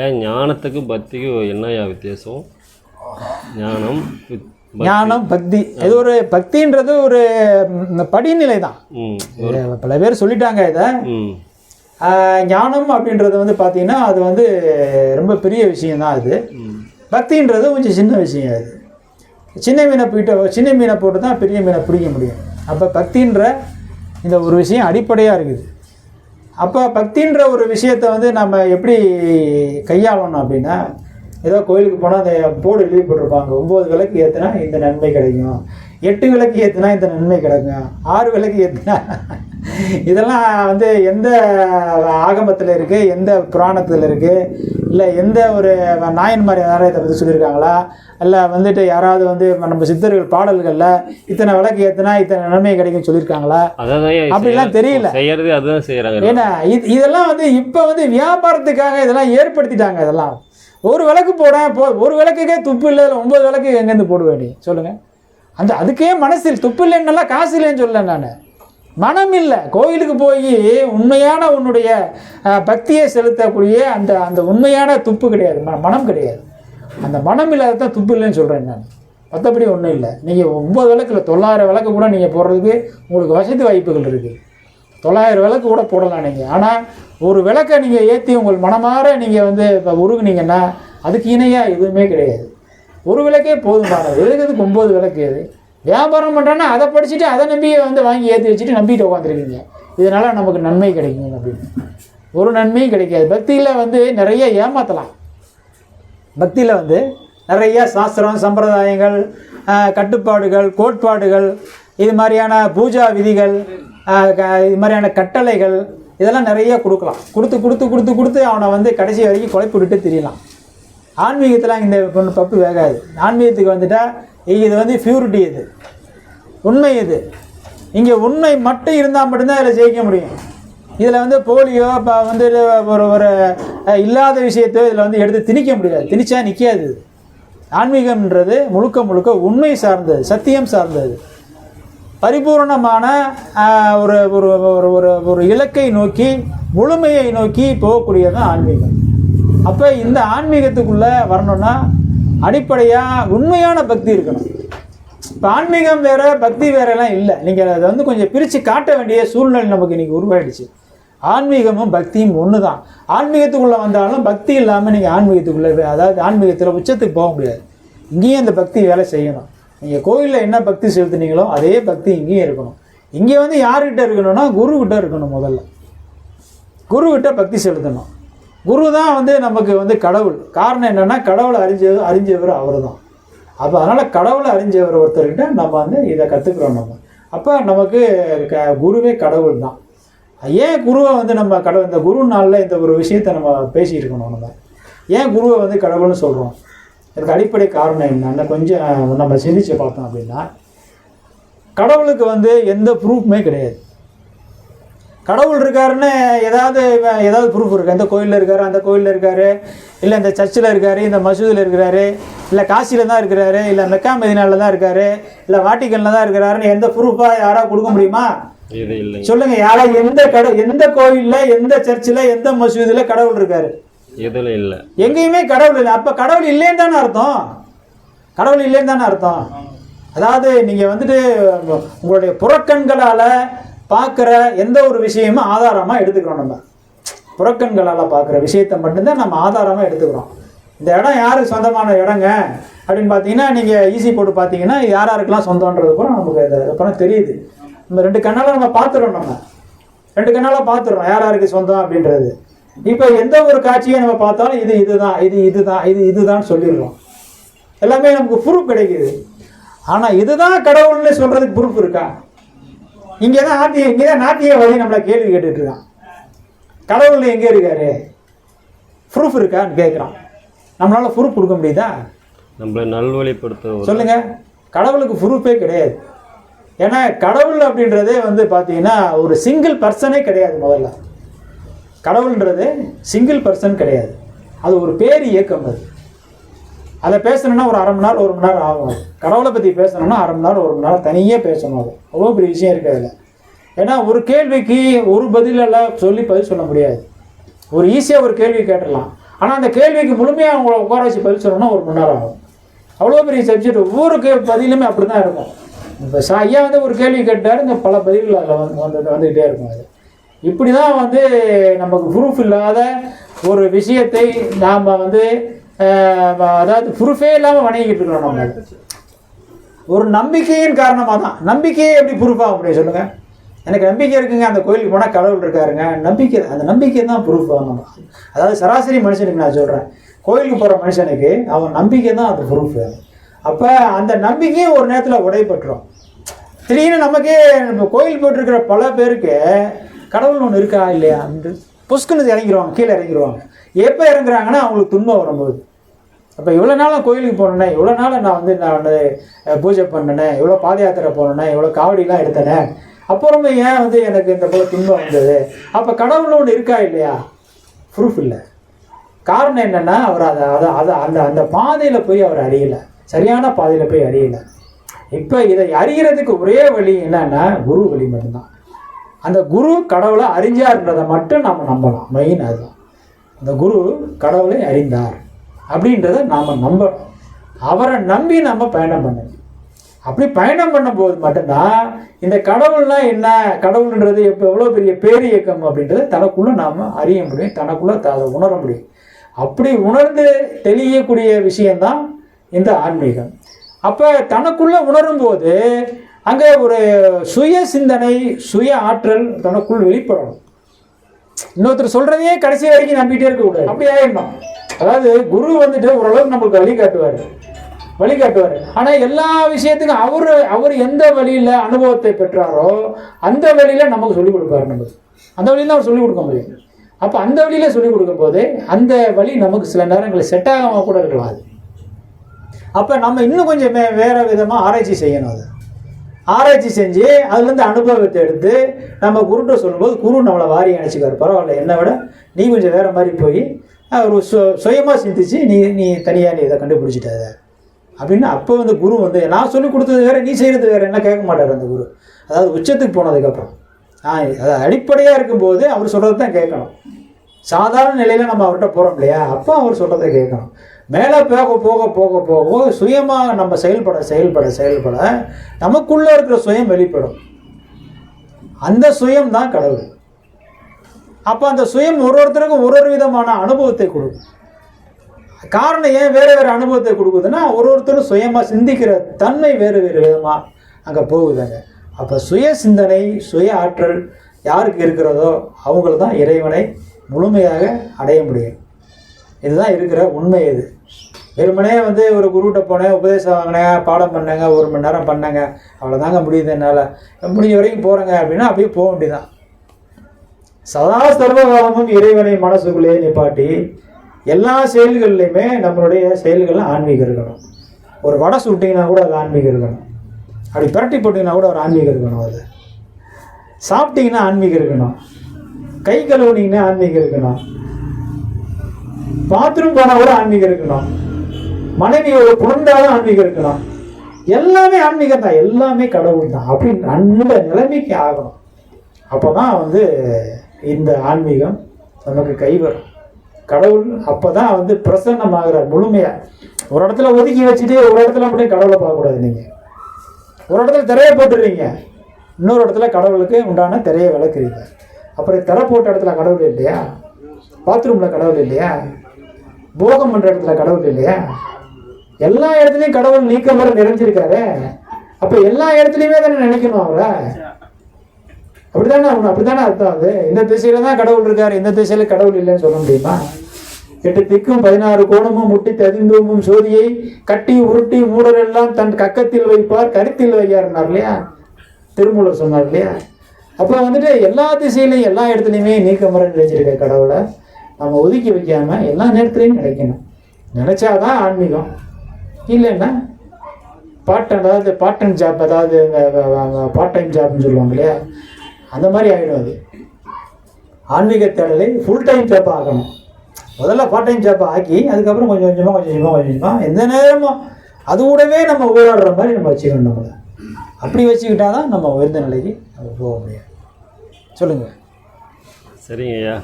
ஏன் ஞானத்துக்கு பக்திக்கு என்னையா வித்தியாசம்? ஞானம். ஞானம் பக்தி. இது ஒரு பக்தின்றது ஒரு படிநிலை தான் பல பேர் சொல்லிட்டாங்க இதை. ஞானம் அப்படின்றது வந்து பார்த்தீங்கன்னா அது வந்து ரொம்ப பெரிய விஷயம்தான் அது. பக்தின்றது கொஞ்சம் சின்ன விஷயம் அது. சின்ன மீனை போயிட்டு சின்ன மீனை போட்டு தான் பெரிய மீனை பிடிக்க முடியும். அப்போ பக்தின்ற இந்த ஒரு விஷயம் அடிப்படையாக இருக்குது. அப்போ பக்தின்ற ஒரு விஷயத்தை வந்து நம்ம எப்படி கையாளணும் அப்படின்னா ஏதோ கோயிலுக்கு போனால் அந்த போர்டு எழுதி போட்டிருப்பாங்க. ஒம்பது விளக்கு ஏற்றுனா இந்த நன்மை கிடைக்கும். எட்டு விளக்கு ஏற்றுனா இந்த நன்மை கிடைக்கும் ஆறு விளக்கு ஏற்றுனா இதெல்லாம் வந்து எந்த ஆகமத்தில் இருக்குது எந்த புராணத்தில் இருக்குது இல்லை எந்த ஒரு நாயன்மார் யாராவது இதை பற்றி சொல்லியிருக்காங்களா? இல்லை வந்துட்டு யாராவது வந்து நம்ம சித்தர்கள் பாடல்களில் இத்தனை விளக்கு ஏற்றுனா இத்தனை நன்மை கிடைக்கும் சொல்லியிருக்காங்களா? அப்படிலாம் தெரியல. செய்யறது அதுதான் ஏன்னா இது இதெல்லாம் வந்து இப்போ வந்து வியாபாரத்துக்காக இதெல்லாம் ஏற்படுத்திட்டாங்க இதெல்லாம். ஒரு விளக்கு போட போ ஒரு விளக்குக்கே துப்பு இல்லை ஒம்பது விளக்கு எங்கேருந்து போடுவேன் நீ? சொல்லுங்கள் அந்த அதுக்கே மனசில் துப்பு இல்லைன்னா காசு இல்லைன்னு சொல்ல நான். மனம் இல்லை. கோயிலுக்கு போய் உண்மையான உன்னுடைய பக்தியை செலுத்தக்கூடிய அந்த அந்த உண்மையான துப்பு கிடையாது. மனம் கிடையாது. அந்த மனம் இல்லாத தான் துப்பு இல்லைன்னு சொல்கிறேன் நான். மற்றபடி ஒன்றும் இல்லை. நீங்கள் ஒம்பது விளக்கு இல்லை தொள்ளாயிரம் விளக்கு கூட நீங்கள் போடுறதுக்கு உங்களுக்கு வசதி வாய்ப்புகள் இருக்குது தொள்ளாயிரம் விளக்கு கூட போடலாம் நீங்கள் ஆனால் ஒரு விளக்கை நீங்கள் ஏற்றி உங்கள் மனமாற நீங்கள் வந்து இப்போ உருகுனீங்கன்னா அதுக்கு இணையாக எதுவுமே கிடையாது. ஒரு விளக்கே போதுமானது எதுக்கு ஒம்பது விளக்கு அது வியாபாரம் பண்ணுறேன்னா அதை படிச்சுட்டு அதை நம்பியை வந்து வாங்கி ஏற்றி வச்சுட்டு நம்பிட்டு உட்காந்துருக்கீங்க இதனால் நமக்கு நன்மை கிடைக்கும் அப்படின்னு. ஒரு நன்மையும் கிடைக்காது. பக்தியில் வந்து நிறைய ஏமாற்றலாம் பக்தியில் வந்து நிறைய சாஸ்திரம் சம்பிரதாயங்கள் கட்டுப்பாடுகள் கோட்பாடுகள் இது மாதிரியான பூஜா விதிகள் க- இது மாதிரியான கட்டளைகள் இதெல்லாம் நிறைய கொடுக்கலாம். கொடுத்து கொடுத்து கொடுத்து கொடுத்து அவனை வந்து கடைசி வரைக்கும் குழப்பி விட்டு தெரியலாம். ஆன்மீகத்தெலாம் இந்த பொண்ணு பப்பு வேகாது. ஆன்மீகத்துக்கு வந்துட்டால் இது வந்து பியூரிட்டி இது. உண்மை இது. இங்கே உண்மை மட்டும் இருந்தால் மட்டும்தான் இதில் ஜெயிக்க முடியும். இதில் வந்து போலியோ இப்போ வந்து ஒரு ஒரு இல்லாத விஷயத்தோ இதில் வந்து எடுத்து திணிக்க முடியாது. திணிச்சா நிற்காது இது. ஆன்மீகம்ன்றது முழுக்க முழுக்க உண்மை சார்ந்தது சத்தியம் சார்ந்தது. பரிபூரணமான ஒரு ஒரு ஒரு ஒரு ஒரு இலக்கை நோக்கி முழுமையை நோக்கி போகக்கூடியது தான் ஆன்மீகம். அப்போ இந்த ஆன்மீகத்துக்குள்ளே வரணும்னா அடிப்படையாக உண்மையான பக்தி இருக்கணும். இப்போ ஆன்மீகம் வேறு பக்தி வேறெல்லாம் இல்லை. நீங்கள் அதை வந்து கொஞ்சம் பிரித்து காட்ட வேண்டிய சூழ்நிலை நமக்கு இன்றைக்கி உருவாயிடுச்சு. ஆன்மீகமும் பக்தியும் ஒன்று தான் ஆன்மீகத்துக்குள்ளே வந்தாலும் பக்தி இல்லாமல் நீங்கள் ஆன்மீகத்துக்குள்ளே அதாவது ஆன்மீகத்தில் உச்சத்துக்கு போக முடியாது. இங்கேயும் அந்த பக்தி வேலை செய்யணும். நீங்கள் கோயிலில் என்ன பக்தி செலுத்துனீங்களோ அதே பக்தி இங்கேயும் இருக்கணும். இங்கே வந்து யார்கிட்ட இருக்கணும்னா குருக்கிட்ட இருக்கணும் முதல்ல. குருக்கிட்ட பக்தி செலுத்தணும். குரு தான் வந்து நமக்கு வந்து கடவுள். காரணம் என்னென்னா கடவுளை அறிஞ்ச அறிஞ்சவர் அவர் தான் அப்போ அதனால் கடவுளை அறிஞ்சவர் ஒருத்தர்கிட்ட நம்ம வந்து இதை கற்றுக்குறோம் நம்ம. அப்போ நமக்கு க குருவே கடவுள் தான் ஏன் குருவை வந்து நம்ம கடவுள் இந்த குரு நாளில் இந்த ஒரு விஷயத்தை நம்ம பேசியிருக்கணும் நம்ம? ஏன் குருவை வந்து கடவுள்னு சொல்கிறோம் இதுக்கு அடிப்படை காரணம் என்னன்னு கொஞ்சம் நம்ம சிந்திச்சு பார்த்தோம் அப்படின்னா கடவுளுக்கு வந்து எந்த ப்ரூஃப்மே கிடையாது. கடவுள் இருக்காருன்னு ஏதாவது ஏதாவது ப்ரூஃப் இருக்கு? இந்த கோயிலில் இருக்காரு அந்த கோயிலில் இருக்காரு இல்லை இந்த சர்ச்சில் இருக்காரு இந்த மசூதியில் இருக்கிறாரு இல்லை காசியில் தான் இருக்கிறாரு இல்லை மெக்கா மதினால தான் இருக்காரு இல்லை வாட்டிக்கனில் தான் இருக்கிறாருன்னு எந்த ப்ரூஃபாக யாராவது கொடுக்க முடியுமா? சொல்லுங்க யாரா எந்த கட எந்த கோயிலில் எந்த சர்ச்சில் எந்த மசூதியில் கடவுள் இருக்காரு? இதுல இல்லை. எங்கேயுமே கடவுள் இல்லை. அப்போ கடவுள் இல்லைன்னு தானே அர்த்தம்? கடவுள் இல்லைன்னு தானே அர்த்தம்? அதாவது நீங்கள் வந்துட்டு உங்களுடைய புறக்கண்களால் பார்க்குற எந்த ஒரு விஷயமும் ஆதாரமாக எடுத்துக்கிறோம் நம்ம. புறக்கண்களால் பார்க்குற விஷயத்தை மட்டும்தான் நம்ம ஆதாரமாக எடுத்துக்கிறோம். இந்த இடம் யாருக்கு சொந்தமான இடங்க? அப்படின்னு பார்த்தீங்கன்னா நீங்கள் ஈஸி போட்டு பார்த்தீங்கன்னா யார் யாருக்கெல்லாம் சொந்தன்றது கூட நமக்கு அது அப்புறம் தெரியுது. நம்ம ரெண்டு கண்ணால் நம்ம பார்த்துறோம் நம்ம. ரெண்டு கண்ணால் பார்த்துறோம் யார் யாருக்கு சொந்தம் அப்படின்றது. இப்போ எந்த ஒரு காட்சியை நம்ம பார்த்தாலும் இது இதுதான் இது இதுதான் இது இதுதான் சொல்லிடுறோம். எல்லாமே நமக்கு ப்ரூஃப் கிடைக்குது. ஆனால் இதுதான் கடவுள்னு சொல்கிறதுக்கு ப்ரூஃப் இருக்கா? இங்கே தான் நாட்டிய இங்கே தான் நாட்டிய வழி நம்மளை கேள்வி கேட்டுட்டு இருக்கான். கடவுள் எங்கே இருக்காரு? ப்ரூஃப் இருக்கான்னு கேட்குறான் நம்மளால ப்ரூஃப் கொடுக்க முடியுதா? நம்மளை நல்வழிப்படுத்த சொல்லுங்க. கடவுளுக்கு ப்ரூஃபே கிடையாது. ஏன்னா கடவுள் அப்படின்றதே வந்து பார்த்தீங்கன்னா ஒரு சிங்கிள் பர்சனே கிடையாது முதல்ல. கடவுள்ன்றது சிங்கிள் பர்சன் கிடையாது. அது ஒரு பேர் இயக்கம் அது. அதை பேசணும்னா ஒரு அரை மணி நேரம் ஒரு மணி நேரம் ஆகும். கடவுளை பற்றி பேசணும்னா அரை மணி நேரம் ஒரு மணி நேரம் தனியே பேசணும் அது. அவ்வளோ பெரிய விஷயம் இருக்குது அதில் ஏன்னா ஒரு கேள்விக்கு ஒரு பதிலெல்லாம் சொல்லி பதில் சொல்ல முடியாது. ஒரு ஈஸியாக ஒரு கேள்வி கேட்டுடலாம். ஆனால் அந்த கேள்விக்கு முழுமையாக அவங்கள உட்கார வச்சு பதில் சொல்லணும்னா ஒரு மணி நேரம் ஆகும். அவ்வளோ பெரிய சப்ஜெக்ட் ஒவ்வொரு கே பதிலுமே அப்படி தான் இருக்கும். இப்போ சா ஐயா வந்து ஒரு கேள்வி கேட்டார் இந்த பல பதில்கள் அதில் வந்து வந்து வந்துக்கிட்டே இருக்கும் அது. இப்படி தான் வந்து நமக்கு ப்ரூஃப் இல்லாத ஒரு விஷயத்தை நாம் வந்து அதாவது ப்ரூஃபே இல்லாமல் வணங்கிட்டு இருக்கிறோம் நம்ம. ஒரு நம்பிக்கையின் காரணமாக தான். நம்பிக்கையே எப்படி ப்ரூஃப் ஆக முடியும் சொல்லுங்கள் எனக்கு நம்பிக்கை இருக்குங்க. அந்த கோயிலுக்கு போனால் கடவுள் இருக்காருங்க. நம்பிக்கை அந்த நம்பிக்கை தான் ப்ரூஃப் ஆகணும் அதாவது சராசரி மனுஷனுக்கு நான் சொல்கிறேன் கோயிலுக்கு போகிற மனுஷனுக்கு அவன் நம்பிக்கை தான் அது ப்ரூஃப் அப்போ அந்த நம்பிக்கையும் ஒரு நேரத்தில் உடைப்பட்டுரும். திடீர்னு நமக்கே நம்ம கோயில் போட்டிருக்கிற பல பேருக்கு கடவுள் ஒன்று இருக்கா இல்லையா? புஷ்குன்னு இறங்கிடுவாங்க கீழே இறங்கிடுவாங்க எப்போ இறங்குறாங்கன்னா அவங்களுக்கு துன்பம் வரும்போது. அப்போ இவ்வளோ நாள் நான் கோயிலுக்கு போனேனே இவ்வளோ நாள் நான் வந்து நான் வந்து பூஜை பண்ணினேன் இவ்வளோ பாத யாத்திரை போனேன் இவ்வளோ காவடிலாம் எடுத்தேனே அப்புறமே ஏன் வந்து எனக்கு இந்த போல துன்பம் வந்தது? அப்போ கடவுள்னு ஒன்று இருக்கா இல்லையா? ப்ரூஃப் இல்லை. காரணம் என்னென்னா அவர் அதை அதை அதை அந்த அந்த பாதையில் போய் அவர் அறியலை. சரியான பாதையில் போய் அறியலை. இப்போ இதை அறிகிறதுக்கு ஒரே வழி என்னன்னா குரு வழி மட்டும்தான். அந்த குரு கடவுளை அறிஞ்சார்ன்றதை மட்டும் நம்ம நம்பலாம். மெயின் அதுதான் அந்த குரு கடவுளை அறிந்தார். அப்படின்றத நாம் நம்பணும். அவரை நம்பி நம்ம பயணம் பண்ணணும். அப்படி பயணம் பண்ணும்போது மட்டும்தான் இந்த கடவுள்னா என்ன? கடவுள்ன்றது எப்போ எவ்வளோ பெரிய பேர் இயக்கம் அப்படின்றத தனக்குள்ளே நாம் அறிய முடியும் தனக்குள்ளே த- அதை உணர முடியும். அப்படி உணர்ந்து தெளியக்கூடிய விஷயந்தான் இந்த ஆன்மீகம். அப்போ தனக்குள்ளே உணரும்போது அங்கே ஒரு சுய சிந்தனை சுய ஆற்றல் தனக்குள் வெளிப்படணும். இன்னொருத்தர் சொல்றதையே கடைசி வரைக்கும் நம்பிட்டே இருக்க கூடாது. அப்படி ஆயிடணும். அதாவது குரு வந்துட்டு ஓரளவுக்கு நம்மளுக்கு வழி காட்டுவார். வழி காட்டுவார். ஆனால் எல்லா விஷயத்துக்கும் அவர் அவர் எந்த வழியில் அனுபவத்தை பெற்றாரோ அந்த வழியில் நமக்கு சொல்லிக் கொடுப்பாரு நமக்கு அந்த வழியில் அவர் சொல்லிக் கொடுக்க முடியும். அப்போ அந்த வழியில் சொல்லிக் கொடுக்கும் போது அந்த வழி நமக்கு சில நேரங்களில் செட் ஆகாம கூட இருக்கலாம் அது. அப்போ நம்ம இன்னும் கொஞ்சம் வேறு விதமாக ஆராய்ச்சி செய்யணும் அது. ஆராய்ச்சி செஞ்சு அதுலேருந்து அனுபவத்தை எடுத்து நம்ம குருட்ட சொல்லும்போது குரு நம்மளை வாரி அணைச்சிக்காரு. பரவாயில்ல என்னை விட நீ கொஞ்சம் வேறு மாதிரி போய் அவர் ஒரு சு சுயமாக சிந்திச்சு நீ நீ தனியாக நீ இதை கண்டுபிடிச்சிட்டாத அப்படின்னு அப்போ வந்து குரு வந்து நான் சொல்லி கொடுத்தது வேறு நீ செய்கிறது வேறு என்ன கேட்க மாட்டார் அந்த குரு. அதாவது உச்சத்துக்கு போனதுக்கப்புறம். ஆ அது அடிப்படையாக இருக்கும்போது அவர் சொல்கிறது தான் கேட்கணும். சாதாரண நிலையில் நம்ம அவர்கிட்ட போகிறோம் இல்லையா? அப்போ அவர் சொல்கிறத கேட்கணும். மேலே போக போக போக போக சுயமாக நம்ம செயல்பட செயல்பட செயல்பட நமக்குள்ளே இருக்கிற சுயம் வெளிப்படும். அந்த சுயம் தான் கடவுள். அப்போ அந்த சுயம் ஒரு ஒருத்தருக்கும் ஒரு ஒரு விதமான அனுபவத்தை கொடுக்கும். காரணம் ஏன் வேறு வேறு அனுபவத்தை கொடுக்குதுன்னா ஒரு ஒருத்தரும் சுயமாக சிந்திக்கிற தன்மை வேறு வேறு விதமாக அங்கே போகுதுங்க. அப்போ சுய சிந்தனை சுய ஆற்றல் யாருக்கு இருக்கிறதோ அவங்கள தான் இறைவனை முழுமையாக அடைய முடியும். இதுதான் இருக்கிற உண்மை இது. வெறுமனே வந்து ஒரு குருகிட்ட போனேன் உபதேசம் வாங்கினேன் பாடம் பண்ணேங்க ஒரு மணி நேரம் பண்ணேங்க அவ்வளோதாங்க முடியுது என்னால். முடிஞ்ச வரைக்கும் போகிறேங்க அப்படின்னா அப்படியே போக வேண்டியதான் சதா சர்வகாலமும் இறைவனை மனசுக்குள்ளேயே நிப்பாட்டி எல்லா செயல்கள்லையுமே நம்மளுடைய செயல்களில் ஆன்மீகம் இருக்கணும். ஒரு வடை சுட்டிங்கன்னா கூட அது ஆன்மீகம் இருக்கணும். அப்படி பிரட்டி போட்டிங்கன்னா கூட ஒரு ஆன்மீகம் இருக்கணும் அது. சாப்பிட்டீங்கன்னா ஆன்மீகம் இருக்கணும். கை கழுவுனீங்கன்னா ஆன்மீகம் இருக்கணும். பாத்ரூம் போனால் கூட ஆன்மீகம் இருக்கணும். மனைவியோட புணர்ந்தாலும் ஆன்மீகம் இருக்கணும். எல்லாமே ஆன்மீகம் தான். எல்லாமே கடவுள் தான். அப்படின்னு அந்த நிலைமைக்கு ஆகணும். அப்போ தான் வந்து இந்த ஆன்மீகம் நமக்கு கைவரும் கடவுள் அப்போ தான் வந்து பிரசன்னமாகிறார் முழுமையாக ஒரு இடத்துல ஒதுக்கி வச்சுட்டு ஒரு இடத்துல அப்படியே கடவுளை பார்க்கக்கூடாது நீங்கள் ஒரு இடத்துல திரையை போட்டுடுறீங்க இன்னொரு இடத்துல கடவுளுக்கு உண்டான திரையை விளக்குறீங்க. அப்புறம் திரை போட்ட இடத்துல கடவுள் இல்லையா? பாத்ரூமில் கடவுள் இல்லையா? போகம் பண்ணுற இடத்துல கடவுள் இல்லையா? எல்லா இடத்துலையும் கடவுள் நீக்க மாதிரி நிறைஞ்சிருக்காரு. அப்போ எல்லா இடத்துலையுமே தானே நினைக்கணும் அவரை? அப்படித்தானே அவனு அப்படித்தானே அர்த்தம் அது? இந்த திசையில தான் கடவுள் இருக்காரு. இந்த திசையில கடவுள் இல்லைன்னு சொல்ல முடியுமா? எட்டு திக்கும் பதினாறு கோணமும் முட்டி ததிந்தோமும் சோதியை கட்டி உருட்டி மூடரெல்லாம் தன் கக்கத்தில் வைப்பார். கருத்தில் வையாருனார் இல்லையா? திருமூலர் சொன்னார் இல்லையா? அப்போ வந்துட்டு எல்லா திசையிலையும் எல்லா இடத்துலையுமே நீக்கமர நினைச்சிருக்க கடவுளை நம்ம ஒதுக்கி வைக்காம எல்லா நேரத்துலையும் நினைக்கணும். நினைச்சாதான் ஆன்மீகம். இல்லைன்னா பார்ட் அதாவது பார்ட் டைம் ஜாப் அதாவது பார்ட் டைம் ஜாப்னு சொல்லுவாங்க இல்லையா? அந்த மாதிரி ஆகிடும் அது. ஆன்மீக தேடலை ஃபுல் டைம் ஜாப்பாக ஆக்கணும் முதல்ல பார்ட் டைம் ஜாப்பாக ஆக்கி அதுக்கப்புறம் கொஞ்சம் கொஞ்சமாக கொஞ்சம் கொஞ்சமாக கொஞ்சம் கொஞ்சமாக எந்த நேரமும் அது கூடவே நம்ம ஊராடுற மாதிரி நம்ம வச்சுக்கணும் நம்மளை. அப்படி வச்சுக்கிட்டா தான் நம்ம உயர்ந்த நிலைக்கு நம்ம போக முடியும். சொல்லுங்கள் சரிங்க ஐயா